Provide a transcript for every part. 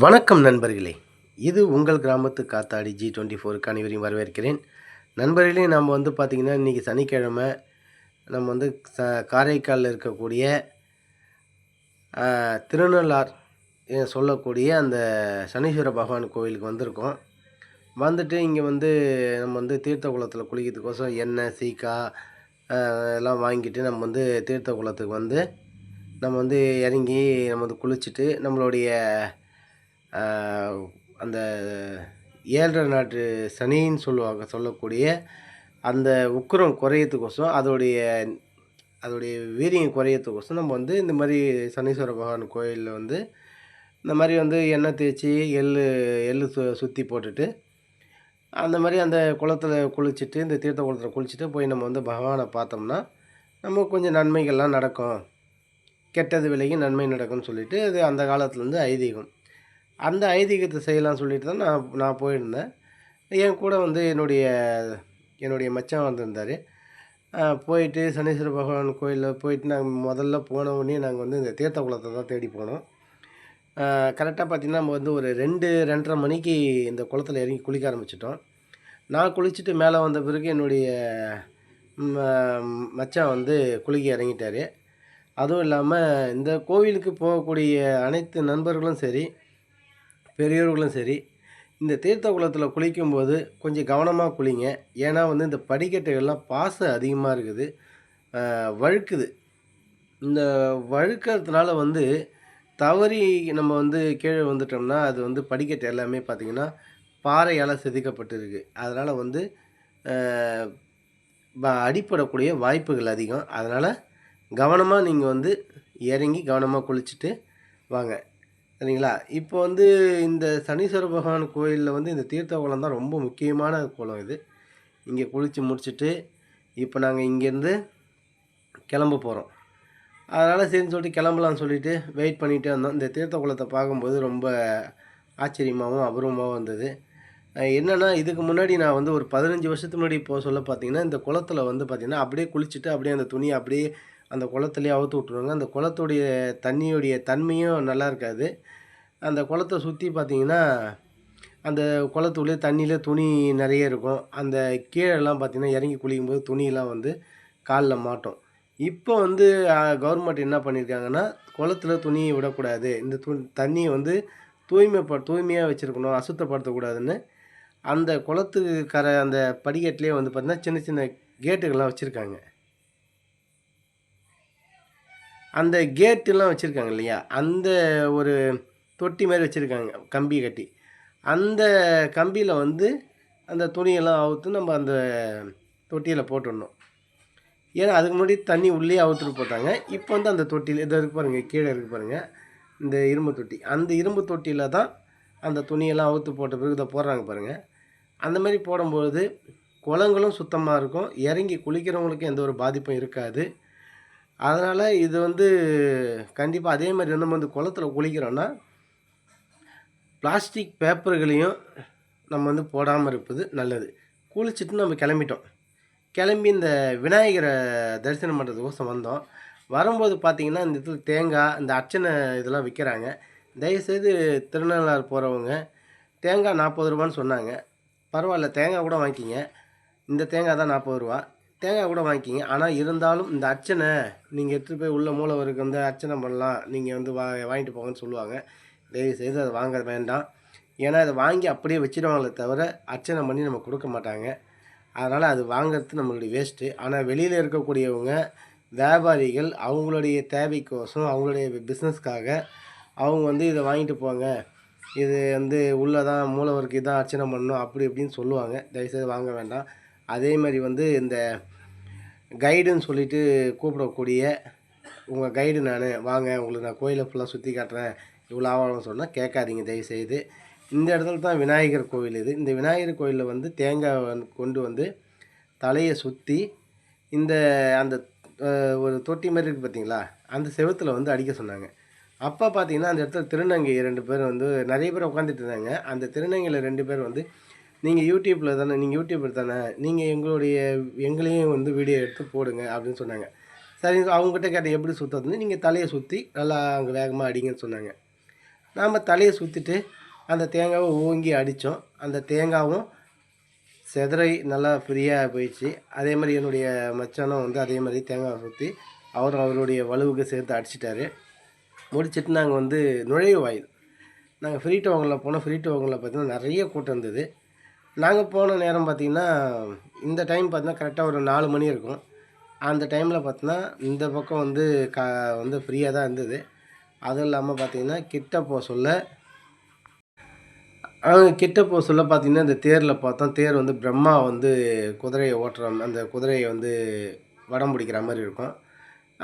வணக்கம் நண்பர்களே. இது உங்கள் கிராமத்து காத்தாடி ஜி டுவெண்ட்டி ஃபோருக்கு அனைவரையும் வரவேற்கிறேன். நண்பர்களே நம்ம வந்து பார்த்திங்கன்னா இன்றைக்கி சனிக்கிழமை. நம்ம வந்து ச காரைக்காலில் இருக்கக்கூடிய திருநள்ளார் சொல்லக்கூடிய அந்த சனீஸ்வர பகவான் கோவிலுக்கு வந்திருக்கோம். வந்துட்டு இங்கே வந்து நம்ம வந்து தீர்த்த குளத்தில் குளிக்கிறதுக்கோசரம் எண்ணெய் சீக்கா எல்லாம் வாங்கிட்டு நம்ம வந்து தீர்த்த குளத்துக்கு வந்து நம்ம வந்து இறங்கி நம்ம வந்து குளிச்சுட்டு நம்மளுடைய அந்த ஏழரை நாட்டு சனின்னு சொல்லுவாங்க சொல்லக்கூடிய அந்த உக்கிரம் குறையத்துக்கோசம் அதோடைய அதோடைய வீரியம் குறையத்துக்கோசம் நம்ம வந்து இந்த மாதிரி சனீஸ்வர பகவான் கோயிலில் வந்து இந்த மாதிரி வந்து எண்ணெய் தேய்ச்சி எள் எள்ளு சு சுற்றி போட்டுட்டு அந்த மாதிரி அந்த குளத்தில் குளிச்சுட்டு இந்த தீர்த்த குளத்தில் குளிச்சுட்டு போய் நம்ம வந்து பகவானை பார்த்தோம்னா நமக்கு கொஞ்சம் நன்மைகள்லாம் நடக்கும். கெட்டது விலகி நன்மை நடக்கும்னு சொல்லிட்டு அது அந்த காலத்துலேருந்து ஐதீகம். அந்த ஐதீகத்தை செய்யலாம்னு சொல்லிட்டு தான் நான் நான் போயிருந்தேன். என் கூட வந்து என்னுடைய என்னுடைய மச்சான் வந்திருந்தார். போயிட்டு சனீஸ்வர பகவான் கோயிலில் போயிட்டு நாங்கள் முதல்ல போன உடனே நாங்கள் வந்து இந்த தீர்த்த குளத்தை தான் தேடி போனோம். கரெக்டாக பார்த்திங்கன்னா நம்ம வந்து ஒரு ரெண்டு ரெண்டரை மணிக்கு இந்த குளத்துல இறங்கி குளிக்க ஆரம்பிச்சிட்டோம். நான் குளிச்சுட்டு மேலே வந்த பிறகு என்னுடைய மச்சான் வந்து குளிக்க இறங்கிட்டார். அதுவும் இல்லாமல் இந்த கோவிலுக்கு போகக்கூடிய அனைத்து நண்பர்களும் சரி பெரியவர்களும் சரி இந்த தீர்த்த குளத்தில் குளிக்கும்போது கொஞ்சம் கவனமாக குளிங்க. ஏன்னா வந்து இந்த படிக்கட்டுகள்லாம் பாசம் அதிகமாக இருக்குது. வழுக்குது. இந்த வழுக்கிறதுனால வந்து தவறி நம்ம வந்து கீழே வந்துட்டோம்னா அது வந்து படிக்கட்டு எல்லாமே பார்த்திங்கன்னா பாறையால் செதுக்கப்பட்டிருக்கு. அதனால் வந்து அடிப்படக்கூடிய ப- வாய்ப்புகள் அதிகம். அதனால் கவனமாக நீங்கள் வந்து இறங்கி கவனமாக குளிச்சுட்டு வாங்க. சரிங்களா? இப்போ வந்து இந்த சனீஸ்வர பகவான் கோயிலில் வந்து இந்த தீர்த்த குளம் தான் ரொம்ப முக்கியமான குளம் இது. இங்கே குளித்து முடிச்சுட்டு இப்போ நாங்கள் இங்கேருந்து கிளம்ப போகிறோம் அதனால் சரின்னு சொல்லிட்டு கிளம்பலாம்னு சொல்லிட்டு வெயிட் பண்ணிகிட்டே இருந்தோம் இந்த தீர்த்த குளத்தை பார்க்கும்போது ரொம்ப ஆச்சரியமாகவும் அபூர்வமாகவும் இருந்தது என்னென்னா இதுக்கு முன்னாடி நான் வந்து ஒரு பதினஞ்சு வருஷத்துக்கு முன்னாடி போக சொல்ல பார்த்தீங்கன்னா இந்த குளத்துல வந்து பார்த்திங்கன்னா அப்படியே குளிச்சுட்டு அப்படியே அந்த துணியை அப்படியே அந்த குளத்துலேயே அவுத்து விட்ருவாங்க அந்த குளத்துடைய தண்ணியுடைய தன்மையும் நல்லா இருக்காது. அந்த குளத்தை சுற்றி பார்த்தீங்கன்னா அந்த குளத்துள்ளே தண்ணியிலே துணி நிறைய இருக்கும். அந்த கீழெல்லாம் பார்த்தீங்கன்னா இறங்கி குளிக்கும்போது துணியெல்லாம் வந்து காலில் மாட்டும். இப்போ வந்து கவர்மெண்ட் என்ன பண்ணியிருக்காங்கன்னா குளத்துல துணியை விடக்கூடாது. இந்த து தண்ணியை வந்து தூய்மைப்ப தூய்மையாக வச்சுருக்கணும் அசுத்தப்படுத்தக்கூடாதுன்னு. அந்த குளத்துக்கு கரை அந்த படிக்கட்டிலே வந்து பார்த்திங்கன்னா சின்ன சின்ன கேட்டுகள்லாம் வச்சுருக்காங்க. அந்த கேட்டெல்லாம் வச்சுருக்காங்க இல்லையா? அந்த ஒரு தொட்டி மாதிரி வச்சுருக்காங்க கம்பி கட்டி. அந்த கம்பியில் வந்து அந்த துணியெல்லாம் அவுத்து நம்ம அந்த தொட்டியில் போட்டுடணும். ஏன்னா அதுக்கு முன்னாடி தண்ணி உள்ளே அவுத்துட்டு போட்டாங்க. இப்போ வந்து அந்த தொட்டியில் இதை இருக்கு பாருங்கள் கீழே இருக்கு பாருங்கள் இந்த இரும்பு தொட்டி. அந்த இரும்பு தொட்டியில் தான் அந்த துணியெல்லாம் அவுத்து போட்ட பிறகு இதை போடுறாங்க பாருங்கள் அந்த மாதிரி போடும்பொழுது குளங்களும் சுத்தமாக இருக்கும். இறங்கி குளிக்கிறவங்களுக்கும் எந்த ஒரு பாதிப்பும் இருக்காது. அதனால் இது வந்து கண்டிப்பாக அதே மாதிரி நம்ம வந்து குளத்துல குளிக்கிறோன்னா பிளாஸ்டிக் பேப்பர்களையும் நம்ம வந்து போடாமல் இருப்பது நல்லது. குளிச்சுட்டு நம்ம கிளம்பிட்டோம். கிளம்பி இந்த விநாயகரை தரிசனம் பண்ணுறதுக்கோசம் வந்தோம். வரும்போது பார்த்தீங்கன்னா இந்த இடத்துல தேங்காய் இந்த அர்ச்சனை இதெல்லாம் விற்கிறாங்க தயவுசெய்து திருநள்ளாறு போகிறவங்க தேங்காய் நாற்பது ரூபான்னு சொன்னாங்க. பரவாயில்ல தேங்காய் கூட வாங்கிக்கிங்க. இந்த தேங்காய் தான் நாற்பது ரூபா. தேங்காய் கூட வாங்கிக்கிங்க. ஆனால் இருந்தாலும் இந்த அர்ச்சனை நீங்கள் எடுத்துகிட்டு போய் உள்ள மூலவருக்கு வந்து அர்ச்சனை பண்ணலாம். நீங்கள் வந்து வா வாங்கிட்டு போங்கன்னு சொல்லுவாங்க. தயவு செய்து அதை வாங்க வேண்டாம். ஏன்னா அதை வாங்கி அப்படியே வச்சிடுவாங்களே தவிர அர்ச்சனை பண்ணி நம்ம கொடுக்க மாட்டாங்க. அதனால் அது வாங்குறது நம்மளுடைய வேஸ்ட்டு ஆனால் வெளியில் இருக்கக்கூடியவங்க வியாபாரிகள் அவங்களுடைய தேவைக்கோசம் அவங்களுடைய பிஸ்னஸ்க்காக அவங்க வந்து இதை வாங்கிட்டு போங்க. இது வந்து உள்ளே தான் மூலவருக்கு இதான் அர்ச்சனை பண்ணணும் அப்படி இப்படின்னு சொல்லுவாங்க. தயவுசெய்து வாங்க வேண்டாம். அதே மாதிரி வந்து இந்த கைடுன்னு சொல்லிட்டு கூப்பிடக்கூடிய உங்கள் கைடு நான். வாங்க உங்களுக்கு நான் கோயிலை ஃபுல்லாக சுற்றி காட்டுறேன். இவ்வளோ ஆவணம் சொன்னால் கேட்காதீங்க தயவுசெய்து. இந்த இடத்துல தான் விநாயகர் கோவில் இது. இந்த விநாயகர் கோயிலில் வந்து தேங்காய் வந்து கொண்டு வந்து தலையை சுற்றி இந்த அந்த ஒரு தொட்டி மாதிரி இருக்குது பார்த்தீங்களா அந்த செவுத்துல வந்து அடிக்க சொன்னாங்க. அப்போ பார்த்தீங்கன்னா அந்த இடத்துல திருநங்கை ரெண்டு பேர் வந்து நிறைய பேர் உட்காந்துட்டு இருந்தாங்க. அந்த திருநங்கையில் ரெண்டு பேர் வந்து நீங்கள் யூடியூப்பில் தானே நீங்கள் யூடியூபர் தானே நீங்கள் எங்களுடைய எங்களையும் வந்து வீடியோ எடுத்து போடுங்க அப்படின்னு சொன்னாங்க. சரி அவங்ககிட்ட கேட்ட எப்படி சுற்றுறதுன்னு நீங்கள் தலையை சுற்றி நல்லா அங்கே வேகமாக அடிங்கன்னு சொன்னாங்க. நாம் தலையை சுற்றிட்டு அந்த தேங்காவை ஓங்கி அடித்தோம் அந்த தேங்காவும் செதறை நல்லா ஃப்ரீயாக போயிடுச்சு. அதே மாதிரி என்னுடைய மச்சானும் வந்து அதே மாதிரி தேங்காவை சுற்றி அவரும் அவருடைய வலுவுக்கு சேர்த்து அடிச்சிட்டாரு. முடிச்சிட்டு நாங்கள் வந்து நுழைவு வாயில். நாங்கள் ஃப்ரீ டோக்கனில் போனோம். ஃப்ரீ டோக்கனில் பார்த்தீங்கன்னா நிறைய கூட்டம் இருந்தது. நாங்கள் போன நேரம் பார்த்திங்கன்னா இந்த டைம் பார்த்தீங்கன்னா கரெக்டாக ஒரு நாலு மணி இருக்கும். அந்த டைமில் பார்த்தோன்னா இந்த பக்கம் வந்து கா வந்து ஃப்ரீயாக தான் இருந்தது. அதுவும் இல்லாமல் பார்த்தீங்கன்னா கிட்ட போக சொல்ல அவங்க கிட்ட போக சொல்ல பார்த்தீங்கன்னா இந்த தேரில் பார்த்தோம் தேர் வந்து பிரம்மா வந்து குதிரையை ஓட்டுற அந்த குதிரையை வந்து வடம் பிடிக்கிற மாதிரி இருக்கும்.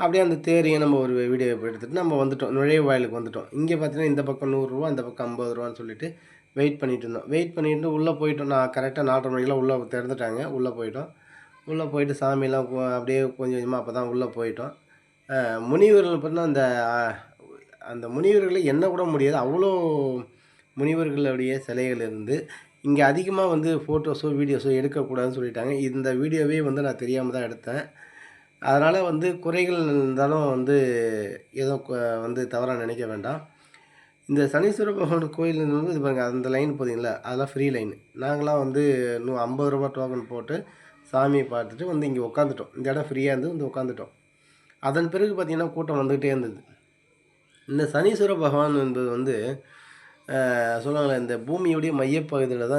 அப்படியே அந்த தேரையும் நம்ம ஒரு வீடியோ எடுத்துகிட்டு நம்ம வந்துட்டோம் நுழைவு வாயிலுக்கு வந்துட்டோம். இங்கே பார்த்தீங்கன்னா இந்த பக்கம் நூறுரூவா அந்த பக்கம் ஐம்பது ரூபான்னு சொல்லிட்டு வெயிட் பண்ணிகிட்டு இருந்தோம். வெயிட் பண்ணிட்டு உள்ளே போயிட்டோம். நான் கரெக்டாக நாலரை மணிக்கெலாம் உள்ளே திறந்துட்டாங்க. உள்ளே போயிட்டோம். உள்ளே போயிட்டு சாமியெல்லாம் அப்படியே கொஞ்சம் கொஞ்சமாக அப்போ தான் உள்ளே போயிட்டோம். முனிவர்கள் பார்த்தீங்கன்னா அந்த அந்த முனிவர்களை என்ன கூட முடியாது. அவ்வளோ முனிவர்களுடைய சிலைகள் இருந்து இங்கே அதிகமாக வந்து ஃபோட்டோஸோ வீடியோஸோ எடுக்கக்கூடாதுன்னு சொல்லிட்டாங்க. இந்த வீடியோவே வந்து நான் தெரியாமல் தான் எடுத்தேன். அதனால் வந்து குறைகள் இருந்தாலும் வந்து ஏதோ வந்து தவறாக நினைக்க வேண்டாம். இந்த சனீஸ்வர பகவான் கோயில் வந்து இது பாருங்கள் அந்த லைன் போதிங்களா? அதெல்லாம் ஃப்ரீ லைன் நாங்களாம் வந்து நூ ஐம்பது ரூபா டோக்கன் போட்டு சாமியை பார்த்துட்டு வந்து இங்கே உட்காந்துட்டோம் இந்த இடம் ஃப்ரீயாக இருந்து வந்து உட்காந்துட்டோம் அதன் பிறகு பார்த்திங்கன்னா கூட்டம் வந்துக்கிட்டே இருந்தது. இந்த சனீஸ்வர பகவான் என்பது வந்து சொல்லுவாங்களே இந்த பூமியுடைய மையப்பகுதியில் தான்